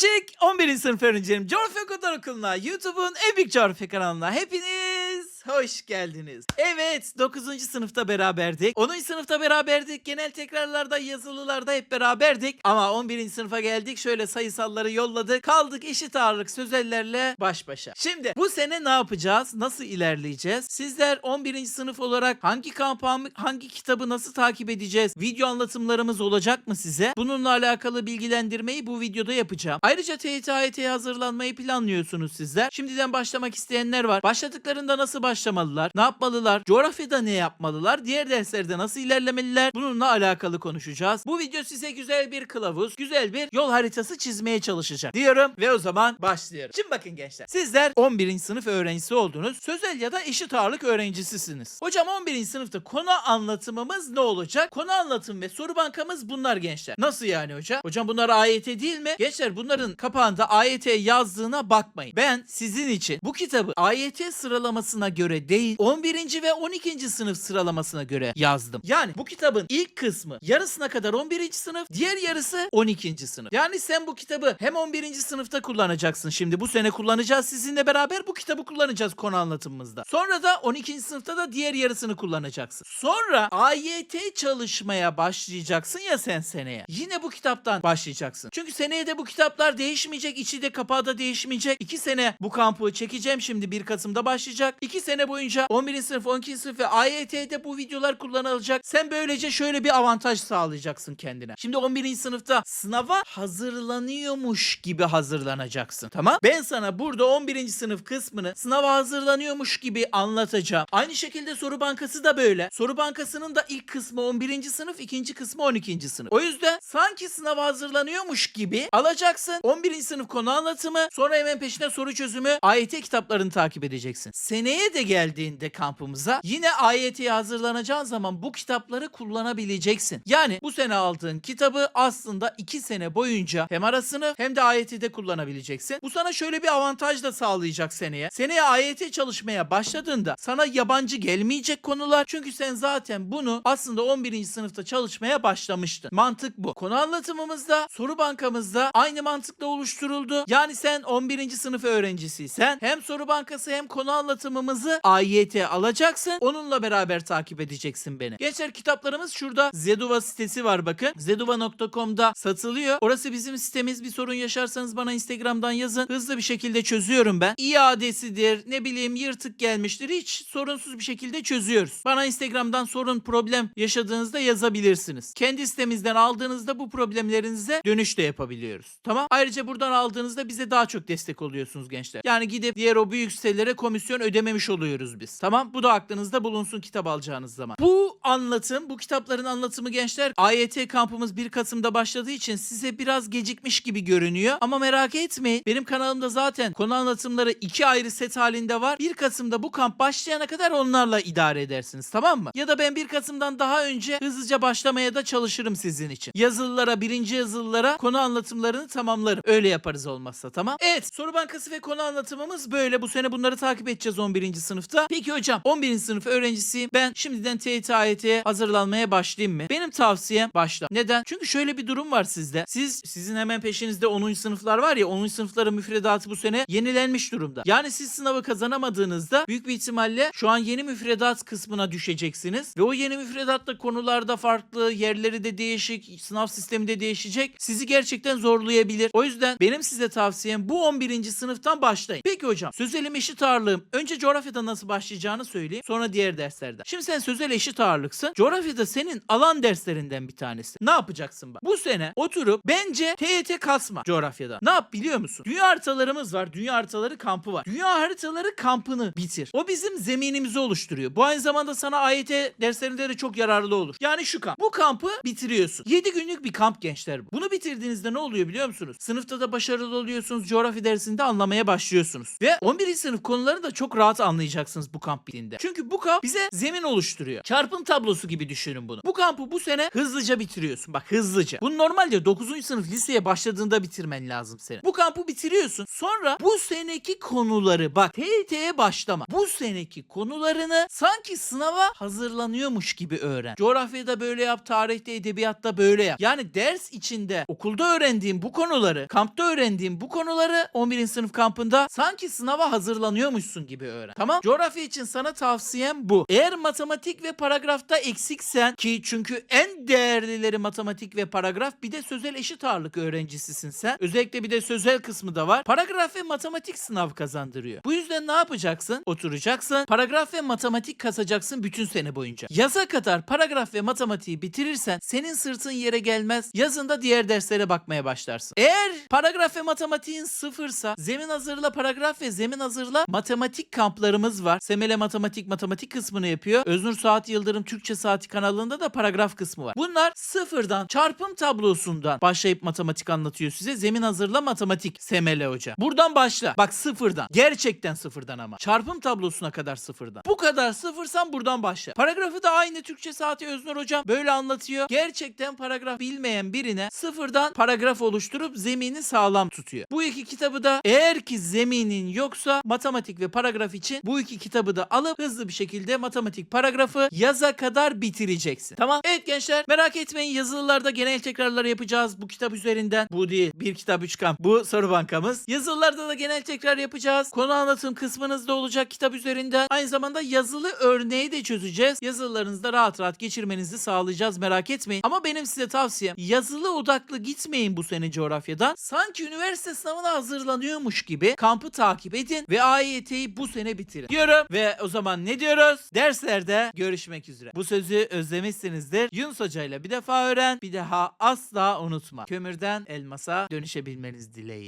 Çek 11. sınıf öğrencilerim Coğrafya Kodlar Okulu'na YouTube'un büyük coğrafya kanalına hepiniz hoş geldiniz. Evet 9. sınıfta beraberdik. 10. sınıfta beraberdik. Genel tekrarlarda yazılılarda hep beraberdik. Ama 11. sınıfa geldik. Şöyle sayısalları yolladık. Kaldık eşit ağırlık sözellerle baş başa. Şimdi bu sene ne yapacağız? Nasıl ilerleyeceğiz? Sizler 11. sınıf olarak hangi kampı hangi kitabı nasıl takip edeceğiz? Video anlatımlarımız olacak mı size? Bununla alakalı bilgilendirmeyi bu videoda yapacağım. Ayrıca TYT hazırlanmayı planlıyorsunuz sizler. Şimdiden başlamak isteyenler var. Başladıklarında nasıl başlamalılar? Ne yapmalılar? Coğrafyada ne yapmalılar? Diğer derslerde nasıl ilerlemeliler? Bununla alakalı konuşacağız. Bu video size güzel bir kılavuz, güzel bir yol haritası çizmeye çalışacak diyorum ve o zaman başlıyorum. Şimdi bakın gençler. Sizler 11. sınıf öğrencisi oldunuz. Sözel ya da eşit ağırlık öğrencisisiniz. Hocam 11. sınıfta konu anlatımımız ne olacak? Konu anlatım ve soru bankamız bunlar gençler. Nasıl yani hocam? Hocam bunlar AYT değil mi? Gençler bunların kapağında AYT yazdığına bakmayın. Ben sizin için bu kitabı AYT sıralamasına göre değil 11. ve 12. sınıf sıralamasına göre yazdım. Yani bu kitabın ilk kısmı yarısına kadar 11. sınıf, diğer yarısı 12. sınıf. Yani sen bu kitabı hem 11. sınıfta kullanacaksın. Şimdi bu sene kullanacağız sizinle beraber bu kitabı kullanacağız konu anlatımımızda. Sonra da 12. sınıfta da diğer yarısını kullanacaksın. Sonra AYT çalışmaya başlayacaksın ya sen seneye. Yine bu kitaptan başlayacaksın. Çünkü seneye de bu kitaplar değişmeyecek. içi de kapağı da değişmeyecek. 2 sene bu kampı çekeceğim şimdi 1 Kasım'da başlayacak. 2 sene boyunca 11. sınıf, 12. sınıf ve AYT'de bu videolar kullanılacak. Sen böylece şöyle bir avantaj sağlayacaksın kendine. Şimdi 11. sınıfta sınava hazırlanıyormuş gibi hazırlanacaksın. Tamam? Ben sana burada 11. sınıf kısmını sınava hazırlanıyormuş gibi anlatacağım. Aynı şekilde soru bankası da böyle. Soru bankasının da ilk kısmı 11. sınıf, ikinci kısmı 12. sınıf. O yüzden sanki sınava hazırlanıyormuş gibi alacaksın. 11. sınıf konu anlatımı, sonra hemen peşine soru çözümü, AYT kitaplarını takip edeceksin. Seneye de geldiğinde kampımıza yine AYT'ye hazırlanacağın zaman bu kitapları kullanabileceksin. Yani bu sene aldığın kitabı aslında 2 sene boyunca hem ara sınıf hem de AYT'de kullanabileceksin. Bu sana şöyle bir avantaj da sağlayacak seneye. Seneye AYT çalışmaya başladığında sana yabancı gelmeyecek konular. Çünkü sen zaten bunu aslında 11. sınıfta çalışmaya başlamıştın. Mantık bu. Konu anlatımımızda, soru bankamızda aynı mantıkla oluşturuldu. Yani sen 11. sınıf öğrencisiysen hem soru bankası hem konu anlatımımızı AYT alacaksın. Onunla beraber takip edeceksin beni. Gençler kitaplarımız şurada. Zeduva sitesi var bakın. Zeduva.com'da satılıyor. Orası bizim sitemiz. Bir sorun yaşarsanız bana Instagram'dan yazın. Hızlı bir şekilde çözüyorum ben. İadesidir, ne bileyim yırtık gelmiştir. Hiç sorunsuz bir şekilde çözüyoruz. Bana Instagram'dan sorun, problem yaşadığınızda yazabilirsiniz. Kendi sitemizden aldığınızda bu problemlerinize dönüş de yapabiliyoruz. Tamam? Ayrıca buradan aldığınızda bize daha çok destek oluyorsunuz gençler. Yani gidip diğer o büyük sitelere komisyon ödememiş oluyoruz biz. Tamam? Bu da aklınızda bulunsun kitap alacağınız zaman. Bu anlatım, bu kitapların anlatımı gençler AYT kampımız 1 Kasım'da başladığı için size biraz gecikmiş gibi görünüyor. Ama merak etmeyin. Benim kanalımda zaten konu anlatımları iki ayrı set halinde var. 1 Kasım'da bu kamp başlayana kadar onlarla idare edersiniz tamam mı? Ya da ben 1 Kasım'dan daha önce hızlıca başlamaya da çalışırım sizin için. Yazılılara, birinci yazılılara konu anlatımlarını tamamlarım. Öyle yaparız olmazsa tamam. Evet soru bankası ve konu anlatımımız böyle. Bu sene bunları takip edeceğiz 11. sınıfta. Peki hocam 11. sınıf öğrencisiyim. Ben şimdiden TYT hazırlanmaya başlayayım mı? Benim tavsiyem başla. Neden? Çünkü şöyle bir durum var sizde. Siz sizin hemen peşinizde 10. sınıflar var ya 10. sınıfların müfredatı bu sene yenilenmiş durumda. Yani siz sınavı kazanamadığınızda büyük bir ihtimalle şu an yeni müfredat kısmına düşeceksiniz. Ve o yeni müfredatta konularda farklı, yerleri de değişik, sınav sistemi de değişecek. Sizi gerçekten zorlayabilir. O yüzden benim size tavsiyem bu 11. sınıftan başlayın. Peki hocam sözelim eşit ağırlığım. Önce coğrafyada nasıl başlayacağını söyleyeyim. Sonra diğer derslerden. Şimdi sen sözel eşit ağırlıksın. Coğrafyada senin alan derslerinden bir tanesi. Ne yapacaksın bak? Bu sene oturup bence TYT kasma coğrafyada. Ne yap biliyor musun? Dünya haritalarımız var. Dünya haritaları kampı var. Dünya haritaları kampını bitir. O bizim zeminimizi oluşturuyor. Bu aynı zamanda sana AYT derslerinde de çok yararlı olur. Yani şu kamp. Bu kampı bitiriyorsun. 7 günlük bir kamp gençler bu. Bunu bitirdiğinizde ne oluyor biliyor musunuz? Sınıfta da başarılı oluyorsunuz. Coğrafya dersinde anlamaya başlıyorsunuz. Ve 11. sınıf konularını da çok rahat sağlayacaksınız bu kamp bittiğinde. Çünkü bu kamp bize zemin oluşturuyor. Çarpım tablosu gibi düşünün bunu. Bu kampı bu sene hızlıca bitiriyorsun. Bak hızlıca. Bunu normalde 9. sınıf liseye başladığında bitirmen lazım senin. Bu kampı bitiriyorsun. Sonra bu seneki konuları bak TYT'ye başlama. Bu seneki konularını sanki sınava hazırlanıyormuş gibi öğren. Coğrafyada böyle yap, tarihte, edebiyatta böyle yap. Yani ders içinde okulda öğrendiğim bu konuları, kampta öğrendiğim bu konuları 11. sınıf kampında sanki sınava hazırlanıyormuşsun gibi öğren. Tamam? Coğrafya için sana tavsiyem bu. Eğer matematik ve paragrafta eksiksen ki çünkü en değerlileri matematik ve paragraf bir de sözel eşit ağırlık öğrencisisin sen. Özellikle bir de sözel kısmı da var. Paragraf ve matematik sınav kazandırıyor. Bu yüzden ne yapacaksın? Oturacaksın. Paragraf ve matematik kasacaksın bütün sene boyunca. Yaza kadar paragraf ve matematiği bitirirsen senin sırtın yere gelmez. Yazında diğer derslere bakmaya başlarsın. Eğer paragraf ve matematiğin sıfırsa zemin hazırla paragraf ve zemin hazırla matematik kamplarımız var. Semele Matematik matematik kısmını yapıyor. Öznur Saat Yıldırım Türkçe Saati kanalında da paragraf kısmı var. Bunlar sıfırdan çarpım tablosundan başlayıp matematik anlatıyor size. Zemin hazırla matematik Semele Hoca. Buradan başla. Bak sıfırdan. Gerçekten sıfırdan ama. Çarpım tablosuna kadar sıfırdan. Bu kadar sıfırsan buradan başla. Paragrafı da aynı Türkçe Saati Öznur Hocam böyle anlatıyor. Gerçekten paragraf bilmeyen birine sıfırdan paragraf oluşturup zemini sağlam tutuyor. Bu iki kitabı da eğer ki zeminin yoksa matematik ve paragraf için bu iki kitabı da alıp hızlı bir şekilde matematik paragrafı yaza kadar bitireceksin. Tamam? Evet gençler merak etmeyin yazılılarda genel tekrarlar yapacağız bu kitap üzerinden. Bu değil. Bir kitap üç kamp. Bu soru bankamız. Yazılılarda da genel tekrar yapacağız. Konu anlatım kısmınız da olacak kitap üzerinden. Aynı zamanda yazılı örneği de çözeceğiz. Yazılarınızda rahat rahat geçirmenizi sağlayacağız merak etmeyin. Ama benim size tavsiyem yazılı odaklı gitmeyin bu sene coğrafyadan. Sanki üniversite sınavına hazırlanıyormuş gibi kampı takip edin ve AYT'yi bu sene bitirin. Diyorum ve o zaman ne diyoruz? Derslerde görüşmek üzere. Bu sözü özlemişsinizdir. Yunus Hoca ile bir defa öğren, bir daha asla unutma. Kömürden elmasa dönüşebilmeniz dileğiyle.